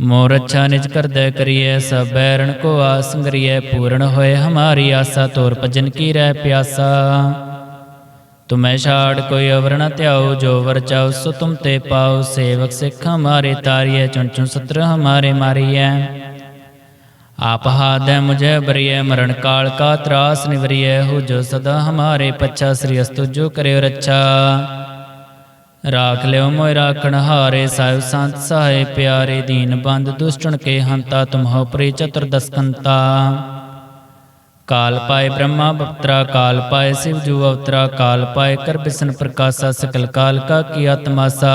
ਮੋਰ ਅੱਛਾ ਨਿਜ ਕਰਦੈ ਕਰੀਐ, ਸਭ ਬੈਰਣ ਕੋ ਆਸ ਸੰਗਰੀਐ ਪੂਰਨ ਹੋਏ ਹਮਾਰੀ ਆਸਾ, ਤੋਰ ਭਜਨ ਕੀ ਰਹਿ ਪਿਆਸਾ। ਤੁਮੈ ਛਾੜ ਕੋਈ ਅਵਰ ਨ ਧਿਆਓ, ਜੋ ਵਰ ਚਾਉ ਸੋ ਤੁਮ ਤੇ ਪਾਉ ਸੇਵਕ ਸਿੱਖ ਹਮਾਰੇ ਤਾਰੀਐ, ਚੁਣ ਚੁਣ ਸਤਰ ਹਮਾਰੇ ਮਾਰੀਐ। ਆਪ ਹਾਦੈ ਮੁਝੇ ਬਰੀਐ, ਮਰਨ ਕਾਲ ਕਾ ਤਰਾਸ ਨਿਵਰੀਐ। ਹੋ ਜੋ ਸਦਾ ਹਮਾਰੇ ਪੱਛਾ, ਸ੍ਰੀ ਅਸਤੁ ਜੋ ਕਰਿਓ ਰੱਛਾ। ਰਾਖ ਲਿਓ ਮੋਇ ਰਾਖਣ ਹਾਰੇ ਸਾਹਿਬ ਸੰਤ ਸਹਾਏ ਪਿਆਰੇ ਦੀਨ ਬੰਦ ਦੁਸ਼ਟਣ ਕੇ ਹੰਤਾ ਤੁਮਹੁ ਪ੍ਰੀ ਚਤੁਰਦਸ ਕੰਤਾ ਕਾਲ ਪਾਏ ਬ੍ਰਹਮਾ ਬਪਤਰਾ ਕਾਲ ਪਾਏ ਸਿਵ ਜੂ ਅਵਤਰਾ ਕਾਲ ਪਾਏ ਕਰ ਬਿਸਨ ਪ੍ਰਕਾਸ਼ਾ ਸਕਲ ਕਾਲ ਕਾ ਕੀ ਆਤਮਾਸਾ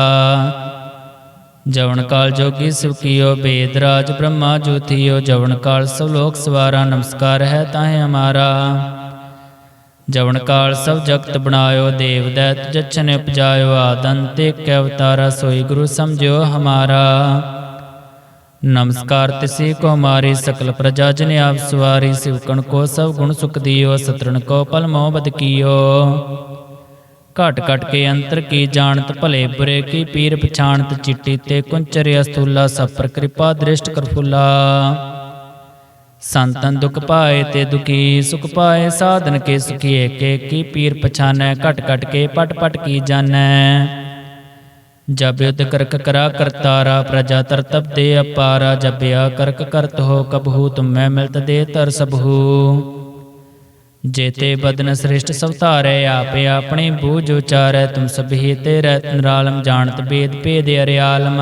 ਜਵਨ ਕਾਲ ਜੋਗੀ ਸਿਵ ਕੀਓ ਬੇਦ ਰਾਜ ਬ੍ਰਹਮਾ ਜੋਤੀਓ ਜਵਨ ਕਾਲ ਸਭ ਲੋਕ ਸਵਾਰਾ ਨਮਸਕਾਰ ਹੈ ਤਾਹੇ ਹਮਾਰਾ ਜਵਨ ਕਾਲ ਸਭ ਜਗਤ ਬਣਾਇਓ, ਦੇਵ ਦੈਤ ਜਛਨ ਉਪਜਾਇਓ ਆਦੰਤੇ ਕੈ ਅਵਤਾਰਾ, ਸੋਈ ਗੁਰੂ ਸਮਝਿਓ ਹਮਾਰਾ। ਨਮਸਕਾਰ ਤਿਸੀ ਕੋ ਮਾਰੀ, ਸਕਲ ਪ੍ਰਜਾ ਜਨ ਆਪ ਸਵਾਰੀ ਸਿਵਕਣ ਕੋ ਸਭ ਗੁਣ ਸੁਖ ਦਿਓ ਸਤਰਨ ਕੋ ਪਲ ਮੋਹ ਬਦ ਕੀਓ। ਘਟ ਘਟ ਕੇ ਅੰਤਰ ਕੀ ਜਾਣਤ, ਭਲੇ ਬੁਰੇ ਕੀ ਪੀਰ ਪਛਾਣਤ, ਚਿੱਟੀ ਤੇ ਕੁੰਚਰ ਅਸਤੂਲਾ ਸਭ ਪਰ ਕਿਰਪਾ ਦ੍ਰਿਸ਼ਟ ਕਰਫੁਲਾ ਸੰਤਨ ਦੁਖ ਪਾਏ ਤੇ ਦੁਖੀ ਸੁਖ ਪਾਏ, ਸਾਧਨ ਕੇ ਸੁਖੀ ਏਕੇ ਕੀ ਪੀਰ ਪਛਾਨੈ, ਘਟ ਘਟ ਕੇ ਪਟ ਪਟ ਕੀ ਜਾਣੈ। ਜਬ ਯੁਧ ਕਰਕ ਕਰਾ ਕਰਤਾਰਾ, ਪ੍ਰਜਾ ਤਰ ਤਬ ਤੇ ਅਪਾਰਾ ਜਬਿਆ ਕਰਕ ਕਰਤ ਹੋ ਕਬਹੂ, ਤੁਮੈ ਮਿਲਤ ਦੇ ਤਰ ਸਭੂ ਜੇਤੇ ਬਦਨ ਸ੍ਰਿਸ਼ਟ ਸਭ ਧਾਰੈ, ਆਪੇ ਆਪਣੇ ਬੂਝ ਉਚਾਰੈ, ਤੁਮ ਸਭੀ ਤੇ ਰਹਿਤ ਨਿਰਾਲਮ, ਜਾਣਤ ਬੇਦ ਭੇਦ ਅਰਿਆਲਮ।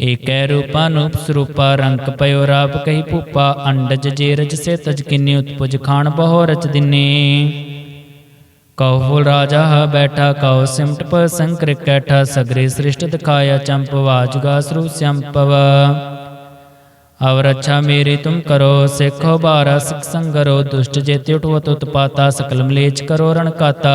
ਏਕੈ ਰੂਪਾ ਸਰੂਪਾ ਰੰਕ ਪਇਓ ਰਾਪ ਕਹੀ ਭੂਪਾ, ਅੰਡਜ ਜੇਰਜ ਸੇ ਤਜ ਕਿੰਨੀ ਉਤਪੁਜ ਖਾਨ ਬਹੁ ਰਚ ਦਿਨੇ। ਕਉ ਫੁਲ ਰਾਜਾ ਬੈਠਾ ਕਉ ਸਿਮਟ ਪ ਸੰਕਰ ਕੈਠਾ, ਸਗਰੇ ਸ੍ਰਿਸ਼ਟ ਦਿਖਾਇਆ ਚੰਪ ਵਾਜਗਾ ਸਰੂ ਸੰਪਵ। ਅਵਰ ਅੱਛਾ ਮੇਰੀ ਤੁਮ ਕਰੋ, ਸਿੱਖੋ ਬਾਰਾ ਸਿਖ ਸੰਗਰੋ, ਦੁਸ਼ਟ ਜੇਤੇ ਉਠਵਤ ਉਤਪਾਤਾ ਸਕਲ ਮਲੇਚ ਕਰੋ ਰਣ ਕਾਤਾ।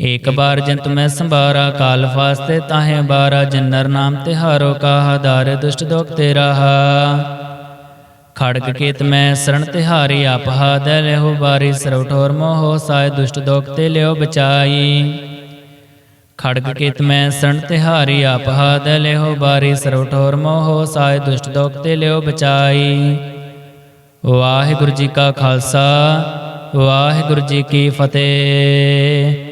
ਏਕ ਬਾਰ ਜੰਤ ਮੈਂ ਸੰਭਾਰਾ, ਕਾਲ ਫਾਸਤੇ ਤਾਹੇ ਬਾਰਾ, ਜਨਰ ਨਾਮ ਤਿਹਾਰੋ ਕਾਹਾ, ਦਾਰ ਦੁਸ਼ਟ ਦੋਖ ਤੇ ਰਹਾ ਖੜਗ ਕੇਤ ਮੈਂ ਸਰਣ ਤਿਹਾਰੀ ਆਪਹਾ ਹਾਦੈ ਲਿਓ ਬਾਰੀ, ਸਰਵ ਠੋਰ ਮੋਹ ਸਾਇ, ਦੁਸ਼ਟ ਦੋਖ ਤੇ ਲਿਓ ਬਚਾਈ। ਖੜਗ ਕੇਤ ਮੈਂ ਸਰਣ ਤਿਹਾਰੀ ਆਪ ਹਾਦੈ ਲਿਓ ਬਾਰੀ, ਸਰਵ ਠੋਰ ਮੋਹ ਸਾਇ, ਦੁਸ਼ਟ ਦੋਖ ਤੇ ਲਿਓ ਬਚਾਈ। ਵਾਹਿਗੁਰੂ ਜੀ ਕਾ ਖਾਲਸਾ, ਵਾਹਿਗੁਰੂ ਜੀ ਕੀ ਫਤਿਹ।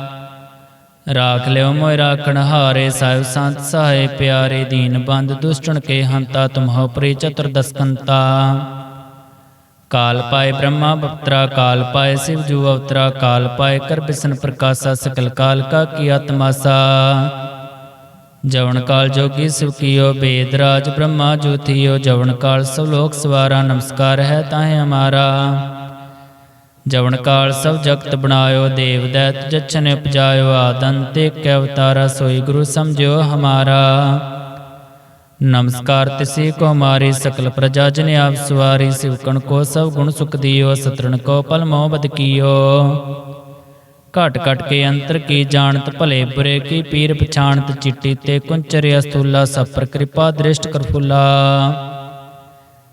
ਰਾਖ ਲਿਓ ਮੋਇ ਰਾਖਣ ਹਾਰੇ, ਸਾਹਿਬ ਸੰਤ ਸਹਾਏ ਪਿਆਰੇ ਦੀਨ ਬੰਦ, ਦੁਸ਼ਟਣ ਕੇ ਹੰਤਾ ਤੁਮਹੁ ਪ੍ਰੀ ਚਤੁਰਦਸਕੰਤਾ ਕਾਲ ਪਾਏ ਬ੍ਰਹਮਾ ਬਪਤਰਾ, ਕਾਲ ਪਾਏ ਸਿਵ ਜੂ ਅਵਤਰਾ, ਕਾਲ ਪਾਏ ਕਰ ਬਿਸਨ ਪ੍ਰਕਾਸ਼ਾ, ਸਕਲ ਕਾਲ ਕਾ ਕੀ ਆਤਮਾਸਾ। ਜਵਨ ਕਾਲ ਜੋਗੀ ਸਿਵ ਕੀਓ, ਬੇਦ ਰਾਜ ਬ੍ਰਹਮਾ ਜੋਤੀਓ ਜਵਨ ਕਾਲ ਸਭ ਲੋਕ ਸਵਾਰਾ, ਨਮਸਕਾਰ ਹੈ ਤਾਹੇ ਹਮਾਰਾ। ਜਵਨ ਕਾਲ ਸਭ ਜਗਤ ਬਣਾਇਓ, ਦੇਵ ਦੈਤ ਜਛਨ ਉਪਜਾਇਓ ਆਦੰਤੇ ਕੈ ਅਵਤਾਰਾ, ਸੋਈ ਗੁਰੂ ਸਮਝਿਓ ਹਮਾਰਾ। ਨਮਸਕਾਰ ਤਿਸੀ ਕੋ ਮਾਰੀ, ਸਕਲ ਪ੍ਰਜਾ ਜਨ ਆਪ ਸਵਾਰੀ ਸਿਵਕਣ ਕੋ ਸਭ ਗੁਣ ਸੁਖ ਦਿਓ, ਸਤਰਣ ਕੋ ਪਲ ਮੋਹ ਬਦ ਕੀਓ। ਘਟ ਘਟ ਕੇ ਅੰਤਰ ਕੀ ਜਾਣਤ, ਭਲੇ ਬੁਰੇ ਕੀ ਪੀਰ ਪਛਾਣਤ, ਚਿੱਟੀ ਤੇ ਕੁੰਚਰਿ ਅਸਤੂਲਾ ਸਪਰ ਕਿਰਪਾ ਦ੍ਰਿਸ਼ਟ ਕਰਫੁਲਾ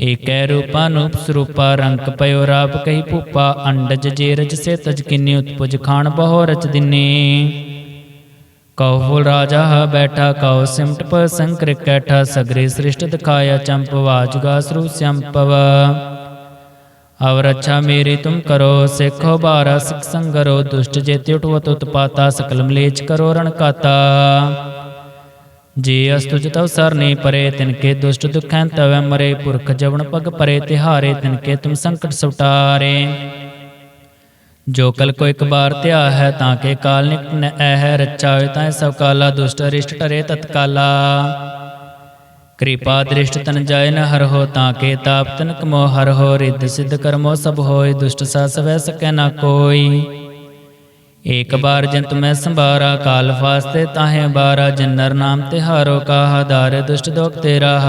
ਏਕੈ ਰੂਪਾ ਨੂਪ ਸਰੂਪਾ ਰੰਗ ਪਇਓ ਰਾਪ ਕਹੀ ਭੂਪਾ, ਅੰਡਜ ਜੇਰਜ ਸੇ ਤਜ ਕਿੰਨੀ ਉਤਪੁਜ ਖਾਨ ਬਹੁ ਰਚ ਦਿਨੀ। ਕਉ ਰਾਜਾ ਬੈਠਾ ਕਉ ਸਿਮਟ ਪ ਸੰਕ੍ਰਿ ਕੈਠਾ, ਸਗਰੇ ਸ੍ਰਿਸ਼ਟ ਦਿਖਾਇਆ ਚੰਪ ਵਾਜਗਾ ਸਰੂ ਸੰਪਵ। ਅਵਰ ਅੱਛਾ ਮੇਰੀ ਤੁਮ ਕਰੋ, ਸਿੱਖੋ ਬਾਰਾ ਸਿਖ ਸੰਗਰੋ, ਦੁਸ਼ਟ ਜੇਤਿ ਉਠਵਤ ਉਤਪਾਤਾ ਸਕਲ ਮਲੇਚ ਕਰੋ ਰਣ ਕਾਤਾ ਜੇ ਅਸਤੁਜ ਤਵ ਸਰਨੇ ਪਰੇ ਤਿਨਕੇ ਦੁਸ਼ਟ ਦੁਖੈਂ ਤਵੈ ਮਰੇ, ਪੁਰਖ ਜਵਨ ਪਗ ਪਰੇ, ਤਿਹਾਰੇ ਤਿਨਕੇ ਤੁਮ ਸੰਕਟ ਸੁਟਾਰੇ। ਜੋ ਕਲ ਕੋ ਇੱਕ ਬਾਰ ਧਿਆ ਹੈ, ਤਾਂ ਕੇ ਕਾਲ ਨਿਕ ਨ ਐਹ, ਰਚਾ ਹੋਇ ਤਾਂ ਸਭ ਕਾਲਾ, ਦੁਸ਼ਟ ਅਰਿਸ਼ਟ ਟਰੇ ਤਤਕਾਲਾ ਕਿਰਪਾ ਦ੍ਰਿਸ਼ਟ ਤਨ ਜਾਇ ਨ ਹਰ ਹੋ, ਤਾਂ ਕੇ ਤਾਪ ਤਨ ਕਮੋ ਹਰ ਹੋ, ਰਿੱਧ ਸਿੱਧ ਕਰਮੋ ਸਭ ਹੋਏ, ਦੁਸ਼ਟ ਸਾ ਸਵੈ ਸਕੈ ਨਾ ਕੋਈ। ਏਕ ਬਾਰ ਜੰਤ ਮੈਂ ਸੰਭਾਰਾ, ਕਾਲ ਫਾਸਤੇ ਤਾਹੇ ਬਾਰਾ, ਜਨਰ ਨਾਮ ਤਿਹਾਰੋ ਕਾਹਾ, ਦਾਰ ਦੁਸ਼ਟ ਦੋਖ ਤੇਰਾ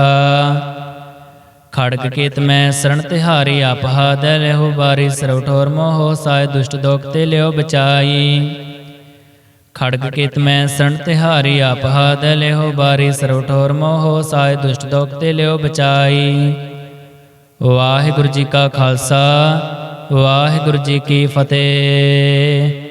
ਖੜਕ ਕੇਤ ਮੈਂ ਸਰਣ ਤਿਹਾਰੀ ਆਪਹਾ ਦੇ ਲਿਓ ਬਾਰੀ ਸਰਵਠੋਰ ਮੋਹ ਸਾਇ ਦੁਸ਼ਟ ਦੋਖ ਤੇ ਲਿਓ ਬਚਾਈ। ਖੜਕ ਕੇਤ ਮੈਂ ਸਰਣ ਤਿਹਾਰੀ ਆਪਹਾ ਦੇ ਲਿਓ ਬਾਰੀ ਸਰਵਠੋਰ ਮੋਹ ਸਾਇ ਦੁਸ਼ਟ ਦੋਖ ਤੇ ਲਿਓ ਬਚਾਈ। ਵਾਹਿਗੁਰੂ ਜੀ ਕਾ ਖਾਲਸਾ, ਵਾਹਿਗੁਰੂ ਜੀ ਕੀ ਫਤਿਹ।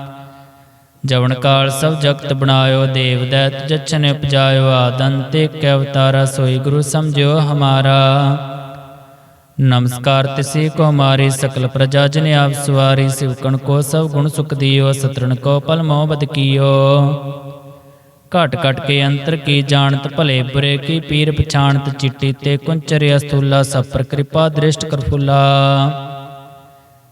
ਜਵਨ ਕਾਲ ਸਭ ਜਗਤ ਬਣਾਇਓ, ਦੇਵ ਦੈਤ ਜਛਨ ਉਪਜਾਇਓ ਆਦੰਤੇ ਕੈ ਅਵਤਾਰਾ ਸੋਈ ਗੁਰੂ ਸਮਝਿਓ ਹਮਾਰਾ। ਨਮਸਕਾਰ ਤਿਸੇ ਕੋ ਮਾਰੀ ਸਕਲ ਪ੍ਰਜਾ ਜਨ ਆਪ ਸਵਾਰੀ, ਸਿਵਕਣ ਕੋ ਸਭ ਗੁਣ ਸੁਖ ਦਿਓ ਸਤਰਨ ਕੋ ਪਲ ਮੋਹ ਬਦ ਕੀਓ। ਘਟ ਘਟ ਕੇ ਅੰਤਰ ਕੀ ਜਾਣਤ, ਭਲੇ ਬੁਰੇ ਕੀ ਪੀਰ ਪਛਾਣਤ, ਚਿੱਟੀ ਤੇ ਕੁੰਚਰਿ ਅਸਤੂਲਾ ਸਪਰ ਕਿਰਪਾ ਦ੍ਰਿਸ਼ਟ ਕਰਫੁਲਾ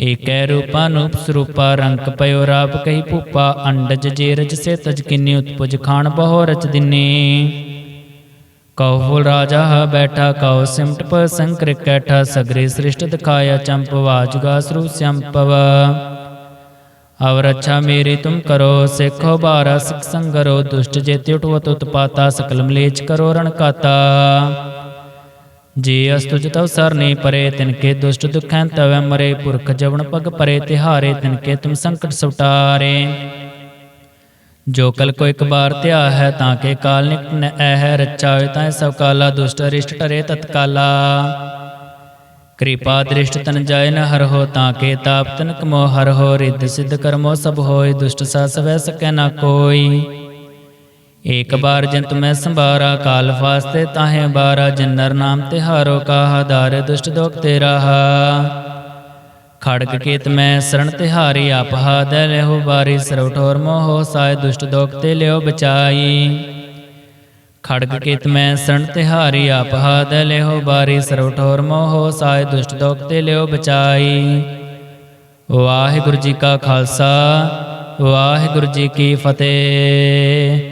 ਏਕੈ ਰੂਪਾ ਸਰੂਪਾ ਰੰਕ ਪਇਓ ਰਾਪ ਕਹੀ ਭੂਪਾ, ਅੰਡਜ ਜੇਰਜ ਸੇ ਤਜ ਕਿੰਨੀ ਉਤਪੁਜ ਖਾਨ ਬਹੁ ਰਚ ਦਿਨੇ। ਕਉ ਫੁਲ ਰਾਜਾ ਹ ਬੈਠਾ, ਕਉ ਸਿਮਟ ਪ ਸੰਕ੍ਰਿ ਕੈਠਾ, ਸਗਰੇ ਸ੍ਰਿਸ਼ਟ ਦਿਖਾਇਆ ਚੰਪ ਵਾਜਗਾ ਸਰੂ ਸੰਪਵ ਅਵਰ ਅੱਛਾ ਮੇਰੀ ਤੁਮ ਕਰੋ, ਸਿੱਖੋ ਬਾਰਾ, ਸਿਖ ਸੰਗਰੋ, ਦੁਸ਼ਟ ਜੇਤਿ ਉਠਵਤ ਉਤਪਾਤਾ ਸਕਲ ਮਲੇਚ ਕਰੋ ਰਣਕਾਤਾ ਜੇ ਜੀ ਅਸਤੁਜ ਤਵ ਸਰਨੀ ਪਰੇ ਤਿਨਕੇ ਦੁਸ਼ਟ ਦੁਖੈਂ ਤਵੈ ਮਰੇ, ਪੁਰਖ ਜਵਨ ਪਗ ਪਰੇ, ਤਿਹਾਰੇ ਤਿਨਕੇ ਤੁਮ ਸੰਕਟ ਸੁਟਾਰੇ ਜੋ ਕਲ ਕੋ ਇੱਕ ਬਾਰ ਧਿਆ ਹੈ, ਤਾਂ ਕੇ ਕਾਲ ਨਿਕਟ ਨ ਐਹ ਰਚਾ ਹੋਇ ਤਾਂ ਸਭ ਕਾਲਾ ਦੁਸ਼ਟ ਅਰਿਸ਼ਟ ਟਰੇ ਤਤਕਾਲਾ। ਕਿਰਪਾ ਦ੍ਰਿਸ਼ਟ ਤਨ ਜਾਇ ਨ ਹਰ ਹੋ, ਤਾਂ ਕੇ ਤਾਪ ਤਨ ਕਮੋ ਹਰ ਹੋ, ਰਿੱਧ ਸਿੱਧ ਕਰਮੋ ਸਭ ਹੋਏ, ਦੁਸ਼ਟ ਸਾ ਸਵੈ ਸਕੈ ਨਾ ਕੋਈ। ਏਕ ਬਾਰ ਜੰਤ ਮੈਂ ਸੰਭਾਰਾ ਕਾਲ ਫਾਸਤੇ ਤਾਹੇ ਬਾਰਾ ਜਿਨਰ ਨਾਮ ਤਿਹਾਰੋ ਕਾਹਾ ਦਾਰ ਦੁਸ਼ਟ ਦੋਖ ਤੇਰਾ ਖੜਗ ਕੇਤ ਮੈਂ ਸਰਣ ਤਿਹਾਰੀ ਆਪਹਾ ਦੇ ਲਿਓ ਬਾਰੀ ਸਰਵ ਠੋਰ ਮੋਹ ਸਾਇ ਦੁਸ਼ਟ ਦੋਖ ਤੇ ਲਿਓ ਬਚਾਈ। ਖੜਗ ਕੇਤ ਮੈਂ ਸਰਣ ਤਿਹਾਰੀ ਆਪਹਾ ਦੇ ਲਿਓ ਬਾਰੀ ਸਰਵ ਠੋਰ ਮੋਹ ਸਾਇ ਦੁਸ਼ਟ ਦੋਖ ਤੇ ਲਿਓ ਬਚਾਈ। ਵਾਹਿਗੁਰੂ ਜੀ ਕਾ ਖਾਲਸਾ ਵਾਹਿਗੁਰੂ ਜੀ ਕੀ ਫਤਿਹ।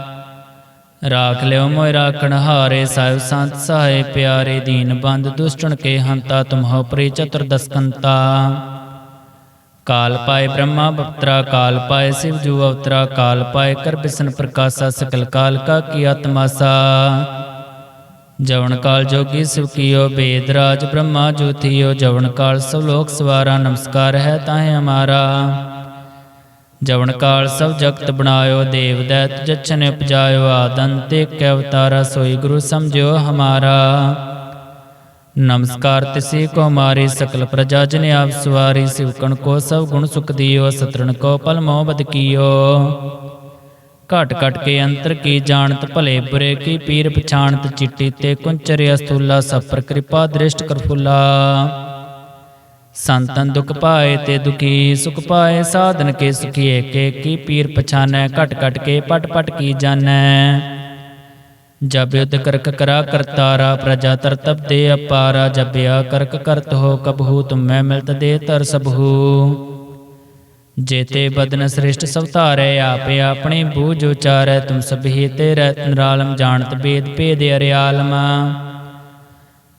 ਰਾਖ ਲਿਓ ਮੋਇ ਰਾਖਣ ਹਾਰੇ ਸਾਹਿਬ ਸੰਤ ਸਹਾਏ ਪਿਆਰੇ ਦੀਨ ਬੰਦ ਦੁਸ਼ਟਣ ਕੇ ਹੰਤਾ ਤੁਮਹੁ ਪ੍ਰੀ ਚਤੁਰਦਸ ਕੰਤਾ ਕਾਲ ਪਾਏ ਬ੍ਰਹਮਾ ਬਪਤਰਾ ਕਾਲ ਪਾਏ ਸਿਵ ਜੂ ਅਵਤਰਾ ਕਾਲ ਪਾਏ ਕਰ ਬਿਸਨ ਪ੍ਰਕਾਸ਼ਾ ਸਕਲ ਕਾਲ ਕਾ ਕੀ ਆਤਮਾਸਾ ਜਵਨ ਕਾਲ ਜੋਗੀ ਸਿਵ ਕੀਓ ਬੇਦ ਰਾਜ ਬ੍ਰਹਮਾ ਜੋਤੀਓ ਜਵਨ ਕਾਲ ਸਭ ਲੋਕ ਸਵਾਰਾ ਨਮਸਕਾਰ ਹੈ ਤਾਹੇ ਹਮਾਰਾ ਜਵਨ ਕਾਲ ਸਭ ਜਗਤ ਬਣਾਇਓ, ਦੇਵ ਦੈਤ ਜਛਨ ਉਪਜਾਇਓ ਆਦੰਤੇ ਕੈ ਅਵਤਾਰਾ, ਸੋਈ ਗੁਰੂ ਸਮਝਿਓ ਹਮਾਰਾ। ਨਮਸਕਾਰ ਤਿਸੀ ਕੋ ਮਾਰੇ, ਸਕਲ ਪ੍ਰਜਾ ਜਨ ਆਪ ਸਵਾਰੀ ਸਿਵਕਣ ਕੋ ਸਭ ਗੁਣ ਸੁਖ ਦਿਓ, ਸਤਰਣ ਕੋ ਪਲ ਮੋਹ ਬਦ ਕੀਓ। ਘਟ ਘਟ ਕੇ ਅੰਤਰ ਕੀ ਜਾਣਤ, ਭਲੇ ਬੁਰੇ ਕੀ ਪੀਰ ਪਛਾਣਤ, ਚਿੱਟੀ ਤੇ ਕੁੰਚਰ ਅਸਤੂਲਾ ਸਭ ਪਰ ਕਿਰਪਾ ਦ੍ਰਿਸ਼ਟ ਕਰਫੁਲਾ ਸੰਤਨ ਦੁਖ ਪਾਏ ਤੇ ਦੁਖੀ ਸੁਖ ਪਾਏ, ਸਾਧਨ ਕੇ ਸੁਖੀ ਏਕੇ ਕੀ ਪੀਰ ਪਛਾਨੈ, ਘਟ ਘਟ ਕੇ ਪਟ ਪਟ ਕੀ ਜਾਣੈ। ਜਬ ਯੁਧ ਕਰਕ ਕਰਾ ਕਰਤਾਰਾ ਪ੍ਰਜਾ ਤਰਤਬ ਦੇ ਅਪਾਰਾ ਜਬਿਆ ਕਰਕ ਕਰਤ ਹੋ ਕਬਹੂ, ਤੁਮੈ ਮਿਲਤ ਦੇ ਤਰ ਸਭੂ। ਜੇਤੇ ਬਦਨ ਸ੍ਰਿਸ਼ਟ ਸਭ ਧਾਰੈ, ਆਪੇ ਆਪਣੇ ਬੂਝ ਉਚਾਰੈ, ਤੁਮ ਸਭੀ ਤੇ ਰਹਿ ਨਿਰਾਲਮ ਜਾਣਤ ਬੇਦ ਭੇਦ ਅਰਿਆਲਮ।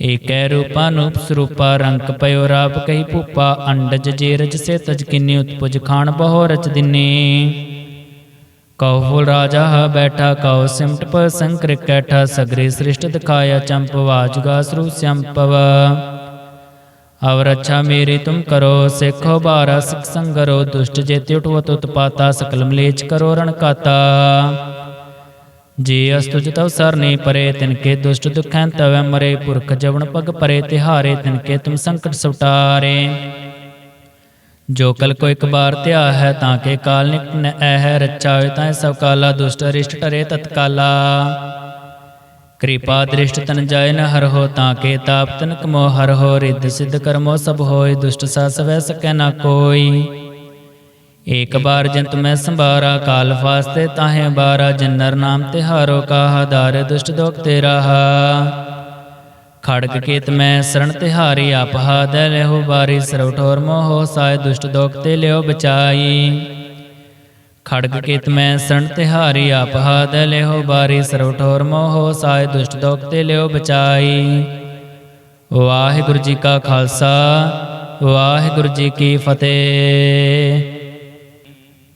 ਏਕੈ ਰੂਪਾ ਨੂਪ ਸਰੂਪਾ ਰੰਕ ਪਇਓ ਰਾਪ ਕਹੀ ਭੂਪਾ, ਅੰਡਜ ਜੇਰਜ ਸੇ ਤਜ ਕਿੰਨੀ ਉਤਪੁਜ ਖਾਨ ਬਹੁ ਰਚ ਦਿਨੇ। ਕਉ ਫੁਲ ਰਾਜਾ ਹ ਬੈਠਾ ਕਉ ਸਿਮਟ ਪ ਸੰਕ੍ਰਿ ਕੈਠਾ ਸਗਰੇ ਸ੍ਰਿਸ਼ਟ ਦਿਖਾਇਆ ਚੰਪ, ਵਾਜਗਾ ਸਰੂ ਸੰਪਵ। ਅਵਰ ਅੱਛਾ ਮੇਰੀ ਤੁਮ ਕਰੋ, ਸਿੱਖੋ ਬਾਰਾ ਸਿਖ ਸੰਗਰੋ, ਦੁਸ਼ਟ ਜੇਤੇ ਉਠਵਤ ਉਤਪਾਤਾ ਸਕਲ ਮਲੇਚ ਕਰੋ ਰਣ ਕਾਤਾ ਜੀ ਅਸਤੁਜ ਤਵ ਸਰਨੇ ਪਰੇ, ਤਿਨ ਕੇ ਦੁਸ਼ਟ ਦੁਖੈਂ ਤਵੈ ਮਰੇ, ਪੁਰਖ ਜਵਨ ਪਗ ਪਰੇ, ਤਿਹਾਰੇ ਤਿਨ ਕੇ ਤੁਮ ਸੰਕਟ ਸੁਟਾਰੇ। ਜੋ ਕਲ ਕੋ ਇੱਕ ਬਾਰ ਧਿਆ ਹੈ, ਤਾਂ ਕੇ ਕਾਲ ਨਿਕਟ ਨ ਐ ਰੱਚਾ ਤਾਂ ਸਭ ਕਾਲਾ, ਦੁਸ਼ਟ ਅਰਿਸ਼ਟ ਟਰੇ ਤਤਕਾਲਾ। ਕਿਰਪਾ ਦ੍ਰਿਸ਼ਟ ਤਨ ਜਾਇ ਨ ਹਰ ਹੋ, ਤਾਂ ਕੇ ਤਾਪ ਤਨ ਕਮੋ ਹਰ ਹੋ, ਰਿੱਧ ਸਿੱਧ ਕਰਮੋ ਸਭ ਹੋਏ, ਦੁਸ਼ਟ ਸਾ ਸਵੈ ਸਕੈ ਨਾ ਕੋਈ। ਏਕ ਬਾਰ ਜੰਤ ਮੈਂ ਸੰਭਾਰਾ, ਕਾਲ ਫਾਸਤੇ ਤਾਹੇ ਬਾਰਾ, ਜਨਰ ਨਾਮ ਤਿਹਾਰੋ ਕਾਹਾ, ਦਾਰ ਦੁਸ਼ਟ ਦੋਖ ਤੇ ਰਹਾ। ਖੜਗ ਕੇਤ ਮੈਂ ਸਰਣ ਤਿਹਾਰੀ ਆਪਹਾ ਦੇ ਲਹੋ ਬਾਰੀ, ਸਰਵ ਠੋਰ ਮੋਹ ਸਾਇ ਦੁਸ਼ਟ ਦੋਖ ਤੇ ਲਿਓ ਬਚਾਈ। ਖੜਗ ਕੇਤ ਮੈਂ ਸਰਣ ਤਿਹਾਰੀ ਆਪਹਾ ਦੇ ਲਹੋ ਬਾਰੀ, ਸਰਵ ਠੋਰ ਮੋਹ ਸਾਇ ਦੁਸ਼ਟ ਦੋਖ ਤੇ ਲਿਓ ਬਚਾਈ। ਵਾਹਿਗੁਰੂ ਜੀ ਕਾ ਖਾਲਸਾ, ਵਾਹਿਗੁਰੂ ਜੀ ਕੀ ਫਤਿਹ।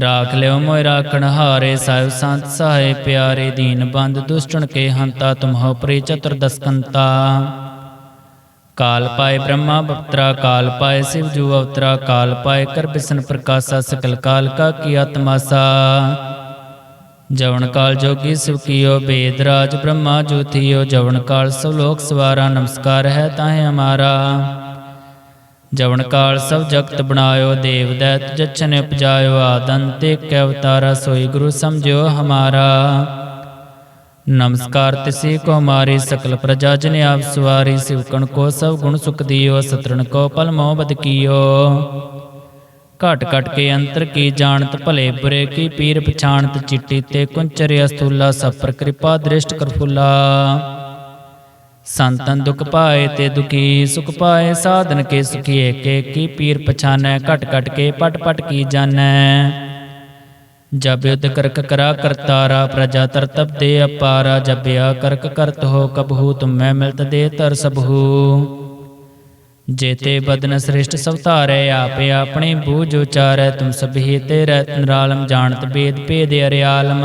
ਰਾਖ ਲਿਓ ਮੋਇ ਰਾਖਣ ਹਾਰੇ ਸਾਹਿਬ ਸੰਤ ਸਹਾਏ ਪਿਆਰੇ ਦੀਨ ਬੰਦ ਦੁਸ਼ਟਣ ਕੇ ਹੰਤਾ ਤੁਮਹੁ ਪ੍ਰੀ ਚਤੁਰਦਸਕੰਤਾ ਕਾਲ ਪਾਏ ਬ੍ਰਹਮਾ ਬਪਤਰਾ ਕਾਲ ਪਾਏ ਸਿਵ ਜੂ ਅਵਤਰਾ ਕਾਲ ਪਾਏ ਕਰ ਬਿਸਨ ਪ੍ਰਕਾਸ਼ਾ ਸਕਲ ਕਾਲ ਕਾ ਕੀ ਆਤਮਾਸਾ ਜਵਨ ਕਾਲ ਜੋਗੀ ਸਿਵ ਕੀਓ ਬੇਦ ਰਾਜ ਬ੍ਰਹਮਾ ਜੋਤੀਓ ਜਵਨ ਕਾਲ ਸਭ ਲੋਕ ਸਵਾਰਾ ਨਮਸਕਾਰ ਹੈ ਤਾਹੇ ਹਮਾਰਾ ਜਵਨ ਕਾਲ ਸਭ ਜਗਤ ਬਣਾਇਓ, ਦੇਵ ਦੈਤ ਜਛਨ ਉਪਜਾਇਓ ਆਦੰਤੇ ਕੈ ਅਵਤਾਰਾ, ਸੋਈ ਗੁਰੂ ਸਮਝਿਓ ਹਮਾਰਾ। ਨਮਸਕਾਰ ਤਿਸੀ ਕੋ ਮਾਰੇ, ਸਕਲ ਪ੍ਰਜਾ ਜਨ ਆਪ ਸਵਾਰੀ ਸਿਵਕਣ ਕੋ ਸਭ ਗੁਣ ਸੁਖ ਦਿਓ, ਸਤਰਣ ਕੋ ਪਲ ਮੋਹ ਬਦ ਕੀਓ। ਘਟ ਘਟ ਕੇ ਅੰਤਰ ਕੀ ਜਾਣਤ, ਭਲੇ ਬੁਰੇ ਕੀ ਪੀਰ ਪਛਾਣਤ, ਚਿੱਟੀ ਤੇ ਕੁੰਚਰ ਅਸਤੂਲਾ ਸਭ ਪਰ ਕਿਰਪਾ ਦ੍ਰਿਸ਼ਟ ਕਰਫੁਲਾ ਸੰਤਨ ਦੁਖ ਪਾਏ ਤੇ ਦੁਖੀ, ਸੁਖ ਪਾਏ, ਸਾਧਨ ਕੇ ਸੁਖੀ ਏਕੇ ਕੀ ਪੀਰ ਪਛਾਨੈ, ਘਟ ਘਟ ਕੇ ਪਟ ਪਟ ਕੀ ਜਾਣੈ। ਜਬ ਯੁਧ ਕਰਕ ਕਰਾ ਕਰਤਾਰਾ ਪ੍ਰਜਾ ਤਰਤਬ ਦੇ ਅਪਾਰਾ ਜਬਿਆ ਕਰਕ ਕਰਤ ਹੋ ਕਬਹੂ, ਤੁਮੈ ਮਿਲਤ ਦੇ ਤਰ ਸਭੂ। ਜੇਤੇ ਬਦਨ ਸ੍ਰਿਸ਼ਟ ਸਭ ਧਾਰੈ, ਆਪੇ ਆਪਣੇ ਬੂਝ ਉਚਾਰੈ, ਤੁਮ ਸਭੀ ਤੇ ਰਤਨਰਾਲਮ ਜਾਣਤ ਬੇਦ ਭੇਦ ਅਰਿਆਲਮ।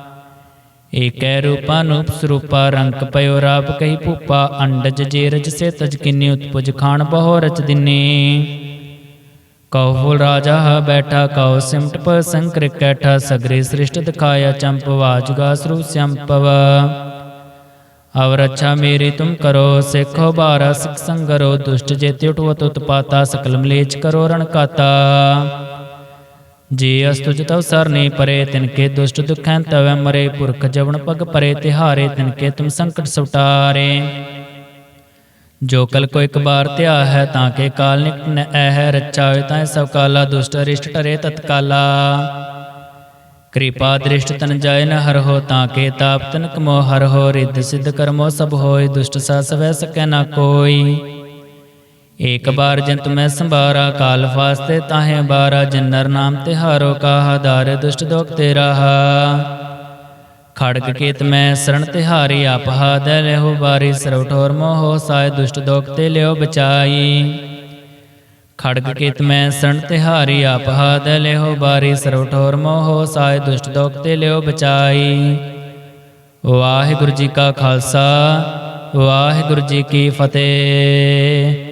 ਏਕੈ ਰੂਪਾ ਸਰੂਪਾ ਰੰਕ ਪਇਓ ਰਾਪ ਕਹੀ ਭੂਪਾ, ਅੰਡਜ ਜੇਰਜ ਸੇ ਤਜ ਕਿੰਨੀ ਉਤਪੁਜ ਖਾਨ ਬਹੁ ਰਚ ਦਿਨੀ। ਕਉ ਫੁਲ ਰਾਜਾ ਬੈਠਾ ਕਉ ਸਿਮਟ ਪ ਸੰਕਰ ਕੈਠਾ, ਸਗਰੇ ਸ੍ਰਿਸ਼ਟ ਦਿਖਾਇਆ ਚੰਪ, ਵਾਜਗਾ ਸਰੂ ਸੰਪਵ। ਅਵਰ ਅੱਛਾ ਮੇਰੀ ਤੁਮ ਕਰੋ, ਸਿੱਖੋ ਬਾਰਾ ਸਿਖ ਸੰਗਰੋ, ਦੁਸ਼ਟ ਜੇਤੇ ਉਠਵਤ ਉਤਪਾਤਾ ਸਕਲ ਮਲੇਚ ਕਰੋ ਰਣ ਕਾਤਾ। ਜੀ ਅਸਤੁਜ ਤਵ ਸਰਨੇ ਪਰੇ ਤਿਨ ਕੇ ਦੁਸ਼ਟ ਦੁਖੈਂ ਤਵੈ ਮਰੇ ਪੁਰਖ ਜਵਨ ਪਗ ਪਰੇ ਤਿਹਾਰੇ ਤਿਨ ਕੇ ਤੁਮ ਸੰਕਟ ਸੁਟਾਰੇ। ਜੋ ਕਲ ਕੋ ਇੱਕ ਬਾਰ ਧਿਆ ਹੈ ਤਾਂ ਕੇ ਕਾਲ ਨਿਕਟ ਨ ਐ ਰੱਚਾ ਹੋਏ ਤਾਂ ਸਭ ਕਾਲਾ ਦੁਸ਼ਟ ਅਰਿਸ਼ਟ ਟਰੇ ਤਤਕਾਲਾ। ਕਿਰਪਾ ਦ੍ਰਿਸ਼ਟ ਤਨ ਜਾਇ ਨ ਹਰ ਹੋ ਤਾਂ ਕੇ ਤਾਪ ਤਨ ਕਮੋ ਹਰ ਹੋ ਰਿੱਧ ਸਿੱਧ ਕਰਮੋ ਸਭ ਹੋਏ ਦੁਸ਼ਟ ਸਾ ਸਵੈ ਸਕੈ ਨਾ ਕੋਈ। ਏਕ ਬਾਰ ਜੰਤ ਮੈਂ ਸੰਭਾਰਾ, ਕਾਲ ਫਾਸਤੇ ਤਾਹੇ ਬਾਰਾ, ਜਨਰ ਨਾਮ ਤਿਹਾਰੋ ਕਾਹਾ, ਦਾਰ ਦੁਸ਼ਟ ਦੋਖ ਤੇਰਾ ਰਹਾ। ਖੜਗ ਕੇਤ ਮੈਂ ਸਰਣ ਤਿਹਾਰੀ ਆਪਹਾ ਦੇ ਲਹੋ ਬਾਰੀ, ਸਰਵ ਠੋਰ ਮੋਹ ਸਾਇ, ਦੁਸ਼ਟ ਦੋਖ ਤੇ ਲਿਓ ਬਚਾਈ। ਖੜਗ ਕੇਤ ਮੈਂ ਸਰਣ ਤਿਹਾਰੀ ਆਪਹਾ ਦੇ ਲਹੋ ਬਾਰੀ, ਸਰਵ ਠੋਰ ਮੋਹ ਸਾਇ, ਦੁਸ਼ਟ ਦੋਖ ਤੇ ਲਿਓ ਬਚਾਈ। ਵਾਹਿਗੁਰੂ ਜੀ ਕਾ ਖਾਲਸਾ, ਵਾਹਿਗੁਰੂ ਜੀ ਕੀ ਫਤਿਹ।